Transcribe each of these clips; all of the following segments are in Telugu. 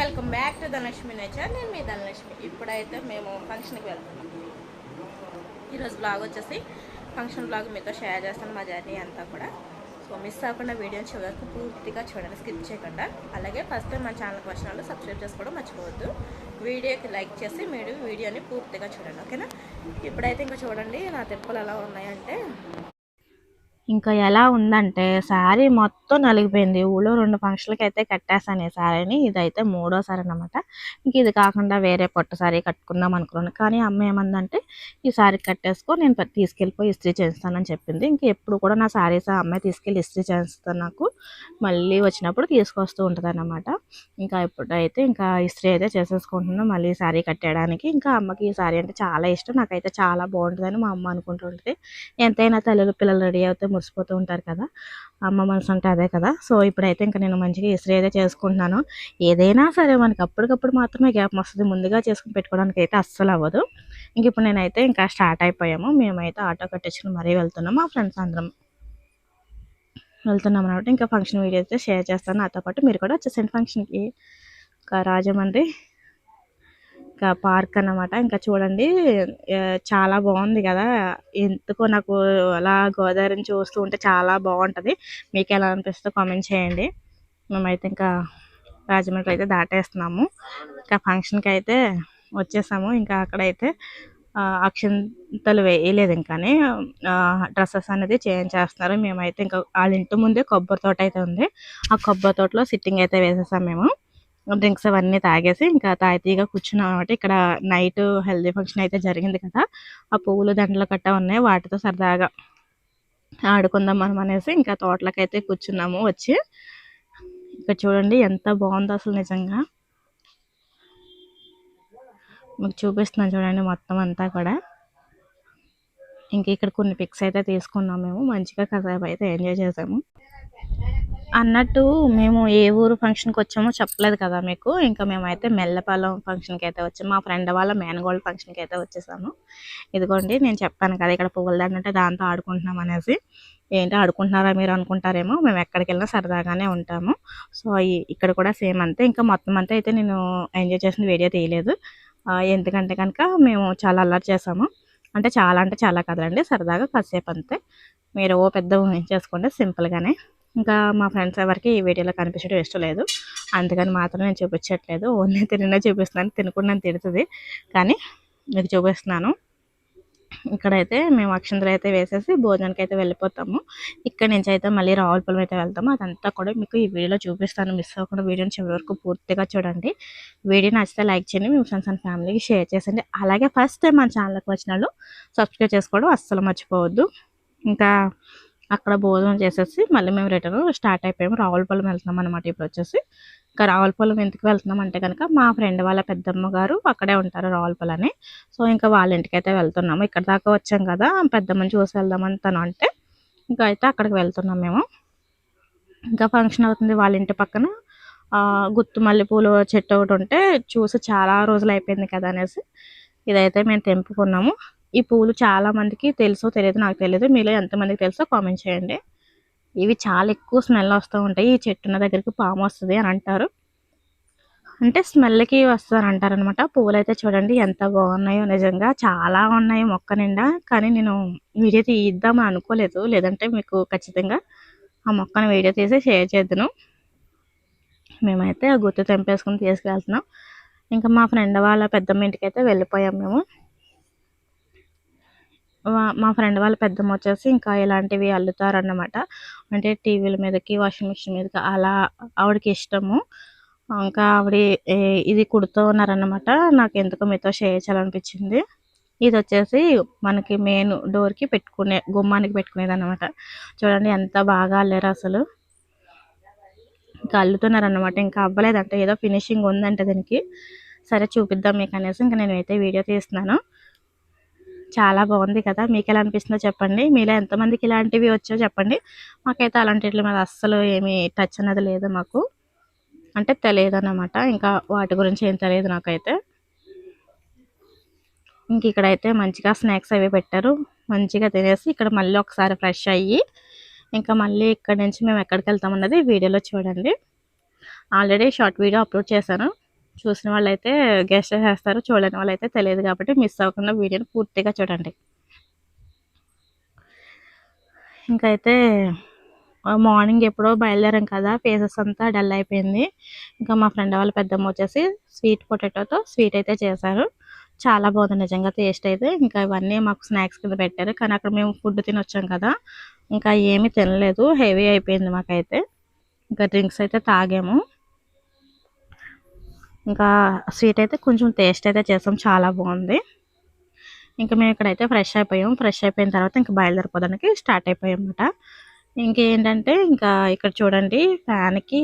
Welcome back to Dhanalakshmi nature. నేను మీ ధనలక్ష్మి. ఇప్పుడైతే మేము ఫంక్షన్కి వెళ్తున్నాం. ఈరోజు బ్లాగ్ వచ్చేసి ఫంక్షన్ బ్లాగ్ మీతో షేర్ చేస్తాను మా జర్నీ అంతా కూడా. సో మిస్ అవ్వకుండా వీడియోని చివరికి పూర్తిగా చూడండి స్కిప్ చేయకుండా. అలాగే ఫస్ట్ టైం మన ఛానల్కి వచ్చిన వాళ్ళు సబ్స్క్రైబ్ చేసుకోవడం మర్చిపోవద్దు. వీడియోకి లైక్ చేసి మీరు వీడియోని పూర్తిగా చూడండి ఓకేనా ఇప్పుడైతే ఇంకా చూడండి నా తెప్పులు ఎలా ఉన్నాయంటే ఇంకా ఎలా ఉందంటే శారీ మొత్తం నలిగిపోయింది. ఊళ్ళో రెండు ఫంక్షన్లకి అయితే కట్టేసాను ఈ శారీని. ఇదైతే మూడోసారి అనమాట ఇంక ఇది కాకుండా వేరే పట్టు శారీ కట్టుకుందాం అనుకున్నాను. కానీ అమ్మ ఏమందంటే ఈ శారీ కట్టేసుకో నేను తీసుకెళ్ళిపోయి ఇస్త్రీ చేస్తానని చెప్పింది. ఇంక ఎప్పుడు కూడా నా శారీస్ ఆ అమ్మాయి తీసుకెళ్ళి ఇస్త్రీ చేస్తాను నాకు. మళ్ళీ వచ్చినప్పుడు తీసుకొస్తూ ఉంటుంది అనమాట ఇంకా ఇప్పుడైతే ఇంకా ఇస్త్రీ అయితే చేసేసుకుంటున్నాను మళ్ళీ శారీ కట్టేయడానికి. ఇంకా అమ్మకి ఈ శారీ అంటే చాలా ఇష్టం. నాకైతే చాలా బాగుంటుందని మా అమ్మ అనుకుంటుంటుంది. ఎంతైనా తల్లులు పిల్లలు రెడీ అవుతే మురిసిపోతూ ఉంటారు కదా అమ్మ మనసు అంటే అదే కదా. సో ఇప్పుడైతే ఇంకా నేను మంచిగా ఇస్త్రీ అయితే చేసుకుంటున్నాను. ఏదైనా సరే మనకి అప్పటికప్పుడు మాత్రమే గ్యాప్ వస్తుంది ముందుగా చేసుకుని పెట్టుకోవడానికి అయితే అస్సలు అవ్వదు. ఇంక ఇప్పుడు నేనైతే ఇంకా స్టార్ట్ అయిపోయాము. మేమైతే ఆటో కట్టించుకుని మరీ వెళ్తున్నాం మా ఫ్రెండ్స్ అందరం వెళ్తున్నాం అనమాట ఇంకా ఫంక్షన్ వీడియో అయితే షేర్ చేస్తాను. నాతో పాటు మీరు కూడా వచ్చేసండి ఫంక్షన్కి. ఇంకా రాజమండ్రి ఇంకా పార్క్ అన్నమాట. ఇంకా చూడండి చాలా బాగుంది కదా. ఎందుకో నాకు అలా గోదావరిని చూస్తూ ఉంటే చాలా బాగుంటుంది. మీకు ఎలా అనిపిస్తుందో కామెంట్ చేయండి. మేమైతే ఇంకా రాజమండ్రి అయితే దాటేస్తున్నాము. ఇంకా ఫంక్షన్కి అయితే వచ్చేసాము. ఇంకా అక్కడైతే అక్షంతలు వేయలేదు ఇంకానే. డ్రెస్సెస్ అనేది చేంజ్ చేస్తున్నారు. మేమైతే ఇంకా వాళ్ళ ఇంటి ముందే కొబ్బరి తోట అయితే ఉంది. ఆ కొబ్బరి తోటలో సిట్టింగ్ అయితే వేసేసాం మేము. డ్రింక్స్ అవన్నీ తాగేసి ఇంకా తాయితీగా కూర్చున్నాం అనమాట ఇక్కడ నైట్ హెల్దీ ఫంక్షన్ అయితే జరిగింది కదా. ఆ పువ్వులు దండలు కట్ట ఉన్నాయి. వాటితో సరదాగా ఆడుకుందాం మనం అనేసి ఇంకా తోటలకైతే అయితే కూర్చున్నాము వచ్చి. ఇక్కడ చూడండి ఎంత బాగుందో అసలు నిజంగా. మీకు చూపిస్తున్నాను చూడండి మొత్తం అంతా కూడా. ఇంక ఇక్కడ కొన్ని పిక్స్ అయితే తీసుకున్నాం మేము. మంచిగా కాసేపు అయితే ఎంజాయ్ చేసాము. అన్నట్టు మేము ఏ ఊరు ఫంక్షన్కి వచ్చామో చెప్పలేదు కదా మీకు. ఇంకా మేమైతే మెల్లపాలెం ఫంక్షన్కి అయితే వచ్చాము మా ఫ్రెండ్ వాళ్ళ మేనగోల్డ్ ఫంక్షన్కి అయితే వచ్చేసాము. ఇదిగోండి నేను చెప్పాను కదా ఇక్కడ పువ్వుల దండ అంటే దాంతో ఆడుకుంటున్నాం అనేసి. ఏంటి ఆడుకుంటున్నారా మీరు అనుకుంటారేమో. మేము ఎక్కడికి వెళ్ళినా సరదాగానే ఉంటాము. సో ఇక్కడ కూడా సేమ్ అంతే. ఇంకా మొత్తం అంతా అయితే నేను ఎంజాయ్ చేసిన వీడియో తీయలేదు. ఎందుకంటే కనుక మేము చాలా అల్లరి చేసాము. అంటే చాలా అంటే చాలా కదండి. సరదాగా కాసేపు అంతే. మీరు ఓ పెద్ద ఊహించేసుకోండి సింపుల్గానే ఇంకా మా ఫ్రెండ్స్ ఎవరికి ఈ వీడియోలో కనిపించడం ఇష్టం లేదు. అందుకని మాత్రం నేను చూపించట్లేదు. ఓన్లీ తిన్నా చూపిస్తున్నాను. తినకుండా తిడుతుంది. కానీ మీకు చూపిస్తున్నాను. ఇక్కడైతే మేము అక్షంతలు అయితే వేసేసి భోజనానికి అయితే వెళ్ళిపోతాము. ఇక్కడ నుంచి అయితే మళ్ళీ రావులపల్లి అయితే వెళ్తాము. అదంతా కూడా మీకు ఈ వీడియోలో చూపిస్తాను. మిస్ అవ్వకుండా వీడియోని చివరి వరకు పూర్తిగా చూడండి. వీడియో నచ్చితే లైక్ చేయండి. మీ ఫ్రెండ్స్ అండ్ ఫ్యామిలీకి షేర్ చేసండి అలాగే ఫస్ట్ టైం మన ఛానల్కి వచ్చిన వాళ్ళు సబ్స్క్రైబ్ చేసుకోవడం అస్సలు మర్చిపోవద్దు. ఇంకా అక్కడ భోజనం చేసేసి మళ్ళీ మేము రిటర్న్ స్టార్ట్ అయిపోయాము. రావులపాలెం వెళ్తున్నాం అనమాట ఇప్పుడు వచ్చేసి. ఇంకా రావులపాలెం ఎందుకు వెళ్తున్నాం అంటే కనుక మా ఫ్రెండ్ వాళ్ళ పెద్దమ్మ గారు అక్కడే ఉంటారు రావులపాలెం అని సో ఇంకా వాళ్ళ ఇంటికి అయితే వెళ్తున్నాము. ఇక్కడ దాకా వచ్చాం కదా పెద్దమ్మని చూసి వెళ్దామని తను అంటే. ఇంకా అయితే అక్కడికి వెళ్తున్నాం మేము. ఇంకా ఫంక్షన్ అవుతుంది వాళ్ళ ఇంటి పక్కన. గుత్తు మల్లెపూలు చెట్టు ఒకటి ఉంటే చూసి చాలా రోజులు అయిపోయింది కదా అనేసి ఇదైతే మేము తెంపుకున్నాము. ఈ పూలు చాలా మందికి తెలుసో తెలియదు నాకు తెలియదు. మీలో ఎంతమందికి తెలుసో కామెంట్ చేయండి. ఇవి చాలా ఎక్కువ స్మెల్ వస్తూ ఉంటాయి. ఈ చెట్టున్న దగ్గరికి పాము వస్తుంది అని అంటారు. అంటే స్మెల్కి వస్తుంది అంటారు అనమాట పువ్వులు అయితే చూడండి ఎంత బాగున్నాయో నిజంగా. చాలా ఉన్నాయి మొక్క నిండా. కానీ నేను వీడియో తీద్దామని అనుకోలేదు. లేదంటే మీకు ఖచ్చితంగా ఆ మొక్కను వీడియో తీసి షేర్ చేద్దును. మేమైతే ఆ గుర్తు తెంపేసుకుని తీసుకెళ్తున్నాం. ఇంకా మా ఫ్రెండ్ వాళ్ళ పెద్దమ్మ ఇంటికి అయితే వెళ్ళిపోయాం మేము. మా ఫ్రెండ్ వాళ్ళ పెద్దమ్మ వచ్చేసి ఇంకా ఇలాంటివి అల్లుతారన్నమాట. అంటే టీవీల మీదకి వాషింగ్ మిషన్ మీదకి అలా ఆవిడకి ఇష్టము. ఇంకా ఆవిడ ఇది కుడుతూ ఉన్నారన్నమాట. నాకు ఎందుకో మీతో షేర్ చేయాలనిపించింది. ఇది వచ్చేసి మనకి మెయిన్ డోర్కి పెట్టుకునే గుమ్మానికి పెట్టుకునేది అనమాట చూడండి ఎంత బాగా అల్లారు అసలు. ఇంకా అల్లుతున్నారన్నమాట. ఇంకా అవ్వలేదంటే. ఏదో ఫినిషింగ్ ఉందంటే దీనికి. సరే చూపిద్దాం మీకు అనేసి ఇంకా నేనైతే వీడియో తీస్తున్నాను. చాలా బాగుంది కదా. మీకు ఎలా అనిపిస్తుందో చెప్పండి. మీలో ఎంతమందికి ఇలాంటివి వచ్చో చెప్పండి. మాకైతే అలాంటి వాటి మీద అస్సలు ఏమీ టచ్ అనేది లేదు మాకు. అంటే తెలియదు అన్నమాట ఇంకా వాటి గురించి ఏం తెలియదు నాకైతే. ఇంక ఇక్కడైతే మంచిగా స్నాక్స్ అవి పెట్టారు. మంచిగా తినేసి ఇక్కడ మళ్ళీ ఒకసారి ఫ్రెష్ అయ్యి ఇంకా మళ్ళీ ఇక్కడ నుంచి మేము ఎక్కడికి వెళ్తామన్నది వీడియోలో చూడండి. ఆల్రెడీ షార్ట్ వీడియో అప్లోడ్ చేశాను. చూసిన వాళ్ళైతే గెస్ట్ చేస్తారు. చూడని వాళ్ళైతే తెలియదు కాబట్టి మిస్ అవ్వకుండా వీడియోని పూర్తిగా చూడండి. ఇంకైతే మార్నింగ్ ఎప్పుడో బయలుదేరాం కదా ఫేసెస్ అంతా డల్ అయిపోయింది. ఇంకా మా ఫ్రెండ్ వాళ్ళ పెద్దమ్మ వచ్చేసి స్వీట్ పొటాటోతో స్వీట్ అయితే చేశారు. చాలా బాగుంది నిజంగా టేస్ట్ అయితే. ఇంకా ఇవన్నీ మాకు స్నాక్స్ కింద పెట్టారు. కానీ అక్కడ మేము ఫుడ్ తిని వచ్చాం కదా ఇంకా ఏమీ తినలేదు. హెవీ అయిపోయింది మాకైతే. ఇంకా డ్రింక్స్ అయితే తాగాము. ఇంకా స్వీట్ అయితే కొంచెం టేస్ట్ అయితే చేసాం చాలా బాగుంది. ఇంకా మేము ఇక్కడైతే ఫ్రెష్ అయిపోయాం. ఫ్రెష్ అయిపోయిన తర్వాత ఇంకా బయలుదేరిపోవడానికి స్టార్ట్ అయిపోయాం అన్నమాట ఇంకేంటంటే ఇంకా ఇక్కడ చూడండి ఫ్యాన్కి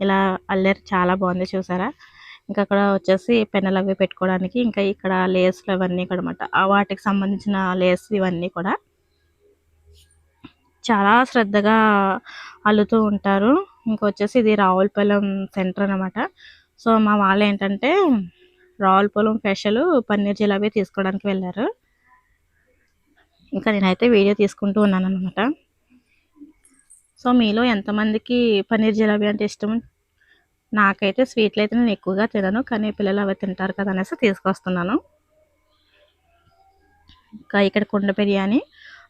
ఇలా అల్లరి చాలా బాగుంది చూసారా? ఇంకా అక్కడ వచ్చేసి పెన్నులు అవి పెట్టుకోవడానికి ఇంకా ఇక్కడ లేస్లు అవన్నీ కూడా అనమాట వాటికి సంబంధించిన లేస్ ఇవన్నీ కూడా చాలా శ్రద్ధగా అల్లుతూ ఉంటారు. ఇంకొచ్చేసి ఇది రావులపాలెం సెంటర్ అన్నమాట. సో మా వాళ్ళు ఏంటంటే రావులపొలం స్పెషల్ పన్నీర్ జిలాబీ తీసుకోవడానికి వెళ్ళారు. ఇంకా నేనైతే వీడియో తీసుకుంటూ ఉన్నాను అనమాట సో మీలో ఎంతమందికి పన్నీర్ జిలాబీ అంటే ఇష్టం? నాకైతే స్వీట్లు అయితే నేను ఎక్కువగా తినను కానీ పిల్లలు అవి తింటారు కదా అనేసి తీసుకొస్తున్నాను. ఇంకా ఇక్కడ కుండ బిర్యానీ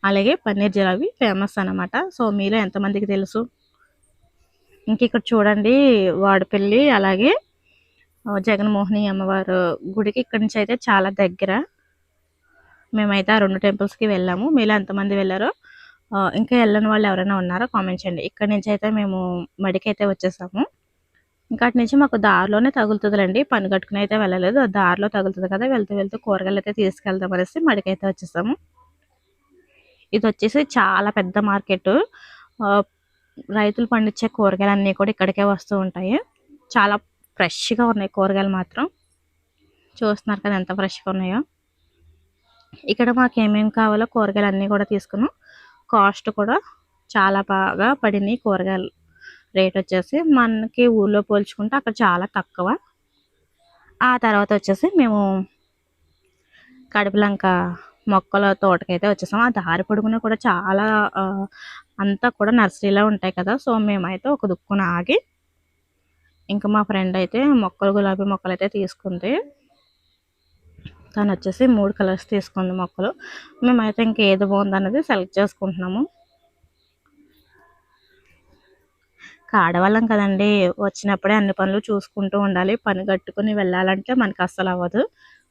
అలాగే పన్నీర్ జిలాబీ ఫేమస్ అనమాట సో మీలో ఎంతమందికి తెలుసు? ఇంక ఇక్కడ చూడండి వాడపల్లి అలాగే జగన్మోహిని అమ్మవారు గుడికి ఇక్కడి నుంచి అయితే చాలా దగ్గర. మేమైతే ఆ రెండు టెంపుల్స్కి వెళ్ళాము. మీలో ఎంతమంది వెళ్ళారో ఇంకా వెళ్ళని వాళ్ళు ఎవరైనా ఉన్నారో కామెంట్ చేయండి. ఇక్కడ నుంచి అయితే మేము మడికి అయితే వచ్చేసాము. ఇంకా అటు నుంచి మాకు దారిలోనే తగులుతుందిలేండి. పని కట్టుకుని అయితే వెళ్ళలేదు. ఆ దారిలో తగులుతుంది కదా వెళ్తూ వెళ్తూ కూరగాయలు అయితే తీసుకెళ్దాం అనేసి మడికి అయితే వచ్చేసాము. ఇది వచ్చేసి చాలా పెద్ద మార్కెట్. రైతులు పండించే కూరగాయలు అన్నీ కూడా ఇక్కడికే వస్తూ ఉంటాయి. చాలా ఫ్రెష్గా ఉన్నాయి కూరగాయలు మాత్రం. చూస్తున్నారు కదా ఎంత ఫ్రెష్గా ఉన్నాయో. ఇక్కడ మాకు ఏమేమి కావాలో కూరగాయలు అన్నీ కూడా తీసుకున్నాం. కాస్ట్ కూడా చాలా బాగా పడినాయి కూరగాయలు. రేట్ వచ్చేసి మనకి ఊళ్ళో పోల్చుకుంటే అక్కడ చాలా తక్కువ. ఆ తర్వాత వచ్చేసి మేము కడుపులంక మొక్కల తోటకైతే వచ్చేసాం. ఆ దారి పొడుగున కూడా చాలా అంతా కూడా నర్సరీలో ఉంటాయి కదా. సో మేమైతే ఒక దుక్కున ఆగి ఇంకా మా ఫ్రెండ్ అయితే మొక్కలు గులాబీ మొక్కలు అయితే తీసుకుంది. తను వచ్చేసి మూడు కలర్స్ తీసుకుంది మొక్కలు. మేమైతే ఇంకా ఏది బాగుంది సెలెక్ట్ చేసుకుంటున్నాము. ఇంకా ఆడవాళ్ళం కదండి వచ్చినప్పుడే అన్ని పనులు చూసుకుంటూ ఉండాలి. పని కట్టుకుని వెళ్ళాలంటే మనకి అస్సలు అవ్వదు.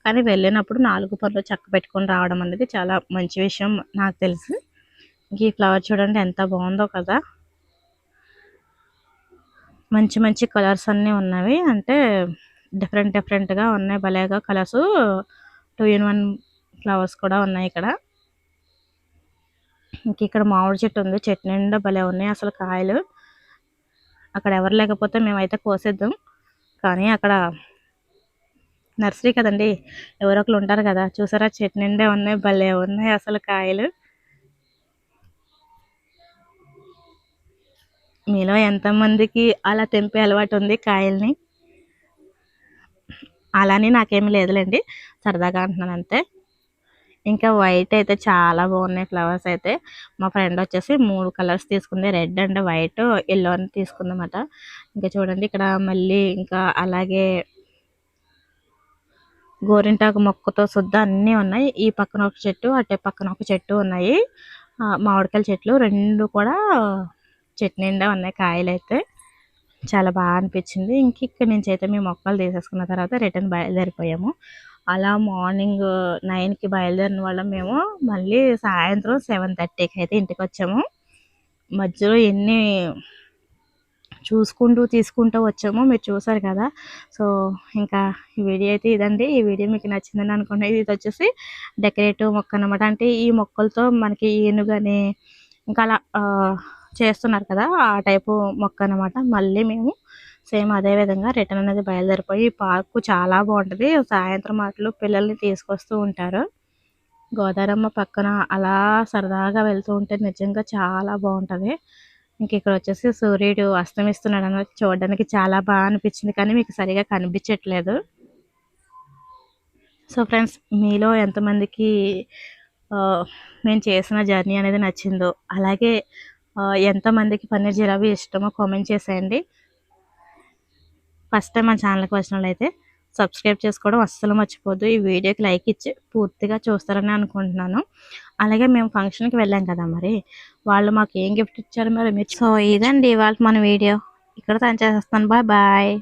కానీ వెళ్ళినప్పుడు నాలుగు పనులు చక్క పెట్టుకొని రావడం అనేది చాలా మంచి విషయం నాకు తెలిసి. ఇంక ఈ ఫ్లవర్ చూడండి ఎంత బాగుందో కదా. మంచి మంచి కలర్స్ అన్నీ ఉన్నవి. అంటే డిఫరెంట్ డిఫరెంట్గా ఉన్నాయి. భలేగా colours. Two in one flowers కూడా ఉన్నాయి ఇక్కడ. ఇంక ఇక్కడ మామిడి చెట్టు ఉంది. చెట్టు నిండా భలే ఉన్నాయి అసలు కాయలు. అక్కడ ఎవరు లేకపోతే మేమైతే కోసేద్దాం. కానీ అక్కడ నర్సరీ కదండి ఎవరో ఒకరు ఉంటారు కదా. చూసారా? చెట్టు నిండా ఉన్నాయి. భలే ఉన్నాయి అసలు కాయలు. మీలో ఎంతమందికి అలా తెంపే అలవాటు ఉంది కాయల్ని? అలానే నాకేమీ లేదులేండి. సరదాగా అంటున్నాను అంతే. ఇంకా వైట్ అయితే చాలా బాగున్నాయి ఫ్లవర్స్ అయితే. మా ఫ్రెండ్ వచ్చేసి మూడు కలర్స్ తీసుకుంది. రెడ్ అండ్ వైట్ ఎల్లో అని తీసుకుందన్నమాట. ఇంకా చూడండి ఇక్కడ మళ్ళీ ఇంకా అలాగే గోరింటాకు మొక్కతో శుద్ధ అన్నీ ఉన్నాయి. ఈ పక్కన ఒక చెట్టు అటే పక్కన ఒక చెట్టు ఉన్నాయి. మామిడికాయల చెట్లు రెండు కూడా చెట్టు నిండా ఉన్నాయి కాయలు అయితే చాలా బాగా అనిపించింది. ఇంక ఇక్కడ నుంచి అయితే మేము మొక్కలు తీసేసుకున్న తర్వాత రిటర్న్ బయలుదేరిపోయాము. అలా మార్నింగ్ నైన్కి బయలుదేరిన వాళ్ళం మేము. మళ్ళీ సాయంత్రం సెవెన్ థర్టీకి అయితే ఇంటికి వచ్చాము మధ్యలో ఎన్ని చూసుకుంటూ తీసుకుంటూ వచ్చాము మీరు చూసారు కదా. సో ఇంకా ఈ వీడియో అయితే ఇదండి. ఈ వీడియో మీకు నచ్చిందని అనుకున్నా ఇది వచ్చేసి డెకరేటివ్ మొక్క అనమాట అంటే ఈ మొక్కలతో మనకి ఏనుగని ఇంకా అలా చేస్తున్నారు కదా ఆ టైపు మొక్క అనమాట మళ్ళీ మేము సేమ్ అదే విధంగా రిటర్న్ అనేది బయలుదేరిపోయి పార్క్ పార్కు చాలా బాగుంటుంది. సాయంత్రం మాటలు పిల్లల్ని తీసుకొస్తూ ఉంటారు. గోదారమ్మ పక్కన అలా సరదాగా వెళ్తూ ఉంటే నిజంగా చాలా బాగుంటుంది. ఇంక ఇక్కడ వచ్చేసి సూర్యుడు అస్తమిస్తున్నాడు అన్నది చూడడానికి చాలా బాగా అనిపించింది కానీ మీకు సరిగా కనిపించట్లేదు. సో ఫ్రెండ్స్ మీలో ఎంతమందికి మేము చేసిన జర్నీ అనేది నచ్చిందో అలాగే ఎంతమందికి పన్నీర్ జిలాబీ ఇష్టమో కామెంట్ చేసేయండి. ఫస్ట్ టైం మన ఛానల్కి వచ్చిన వాళ్ళైతే సబ్స్క్రైబ్ చేసుకోవడం అస్సలు మర్చిపోద్దు. ఈ వీడియోకి లైక్ ఇచ్చి పూర్తిగా చూస్తారని అనుకుంటున్నాను. అలాగే మేము ఫంక్షన్కి వెళ్ళాం కదా మరి వాళ్ళు మాకు ఏం గిఫ్ట్ ఇచ్చారు మరి మీరు సో ఇదండి ఇవాళ మన వీడియో. ఇక్కడ తను చేసేస్తాను. Bye bye.